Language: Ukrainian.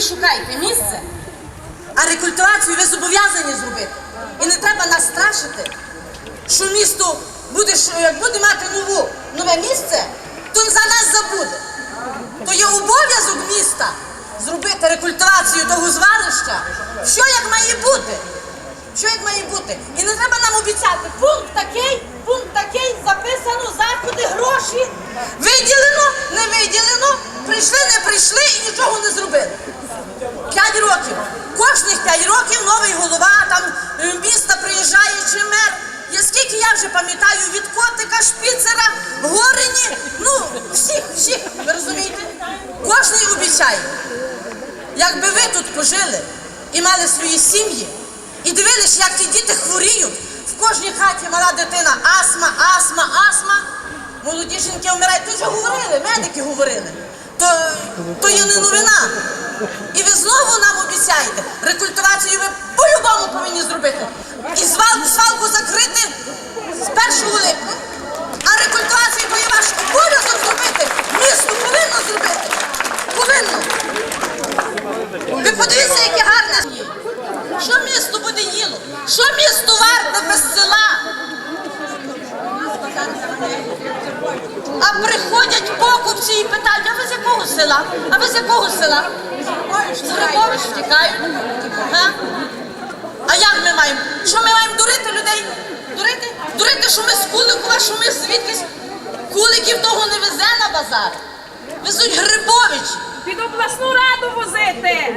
собі шукайте місце, а рекультивацію ви зобов'язані зробити. І не треба нас страшити, що місто буде, буде мати нову, нове місце, то за нас забуде. То є обов'язок міста зробити рекультивацію того звалища, що як має бути. Що як має бути? І не треба нам обіцяти. Пункт такий, пункт такий, записано, заходи, гроші. Виділено, не виділено, прийшли, не прийшли і нічого не зробили. Я вже пам'ятаю від котика, шпіцера, горені, ну всіх, всіх, ви розумієте? Кожний обіцяє. Якби ви тут пожили і мали свої сім'ї, і дивились, як ті діти хворіють, в кожній хаті мала дитина астма, астма, астма. Молоді жінки вмирають. То вже говорили, медики говорили. То, то є не новина. І ви знову нам обіцяєте, рекультивацію ви по-любому повинні зробити. І свалку, свалку закрити з 1 липня. А рекультивацію то є ваш обов'язок зробити. Місто повинно зробити. Повинно. Ви подивіться, яке гарне. є. Що місто буде їло? Що місто варте без села? А приходять покупці і питають, а ви з якого села? А ви з якого села? З Грибович втікають. А як ми маємо? Що ми маємо дурити людей? Дурити? Дурити, що ми з Куликова, що ми звідкись Куликів того не везе на базар. Везуть Грибович. Під обласну раду возити.